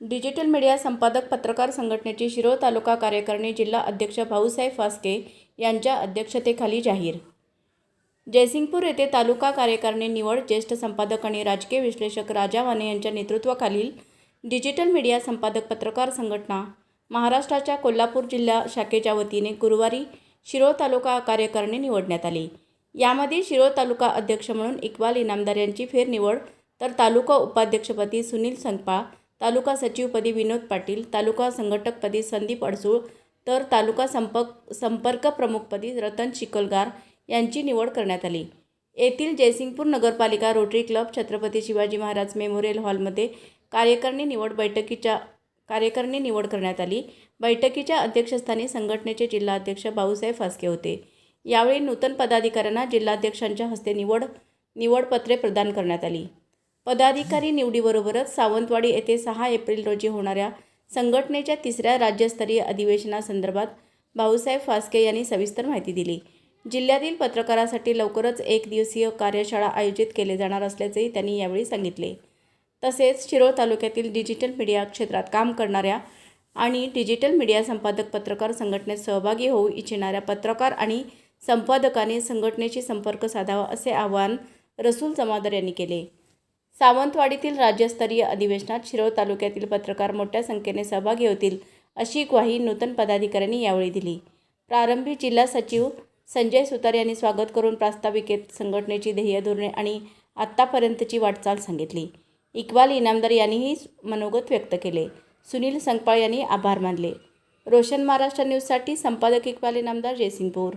Digital media संपादक पत्रकार संघटनेची शिरोळ तालुका कार्यकारिणी जिल्हा अध्यक्ष भाऊसाहेब फास्के यांच्या अध्यक्षतेखाली जाहीर. जयसिंगपूर येथे तालुका कार्यकारिणी निवड ज्येष्ठ संपादक आणि राजकीय विश्लेषक राजा वाने यांच्या नेतृत्वाखालील डिजिटल मीडिया संपादक पत्रकार संघटना महाराष्ट्राच्या कोल्हापूर जिल्हा शाखेच्या वतीने गुरुवारी शिरोळ तालुका कार्यकारिणी निवडण्यात आली. यामध्ये शिरोळ तालुका अध्यक्ष म्हणून इक्बाल इनामदार यांची फेरनिवड तर तालुका उपाध्यक्षपदी सुनील संगपा तालुका सचिवपदी विनोद पाटील तालुका संघटकपदी संदीप अडसूळ तर तालुका संपक संपर्क प्रमुखपदी रतन चिखलगार यांची निवड करण्यात आली. येथील जयसिंगपूर नगरपालिका rotary club Chhatrapati Shivaji Maharaj memorial हॉलमध्ये कार्यकारिणी निवड बैठकीच्या कार्यकारिणी निवड करण्यात आली. बैठकीच्या अध्यक्षस्थानी संघटनेचे जिल्हाध्यक्ष भाऊसाहेब फास्के होते. यावेळी नूतन पदाधिकाऱ्यांना जिल्हाध्यक्षांच्या हस्ते निवड निवडपत्रे प्रदान करण्यात आली. पदाधिकारी निवडीबरोबरच सावंतवाडी येथे सहा एप्रिल रोजी होणाऱ्या संघटनेच्या तिसऱ्या राज्यस्तरीय अधिवेशनासंदर्भात भाऊसाहेब फास्के यांनी सविस्तर माहिती दिली. जिल्ह्यातील पत्रकारासाठी लवकरच एक दिवसीय कार्यशाळा आयोजित केले जाणार असल्याचेही त्यांनी यावेळी सांगितले. तसेच शिरोळ तालुक्यातील डिजिटल मीडिया क्षेत्रात काम करणाऱ्या आणि डिजिटल मीडिया संपादक पत्रकार संघटनेत सहभागी होऊ इच्छिणाऱ्या पत्रकार आणि संपादकांनी संघटनेशी संपर्क साधावा असे आवाहन रसूल जमादार यांनी केले. सावंतवाडीतील राज्यस्तरीय अधिवेशनात शिरोळ तालुक्यातील पत्रकार मोठ्या संख्येने सहभागी होतील अशी ग्वाही नूतन पदाधिकाऱ्यांनी यावेळी दिली. प्रारंभी जिल्हा सचिव संजय सुतार यांनी स्वागत करून प्रास्ताविकेत संघटनेची ध्येय धोरणे आणि आत्तापर्यंतची वाटचाल सांगितली. इक्बाल इनामदार यांनीही मनोगत व्यक्त केले. सुनील संकपाळ यांनी आभार मानले. रोशन महाराष्ट्र न्यूजसाठी संपादक इक्बाल इनामदार जयसिंगपूर.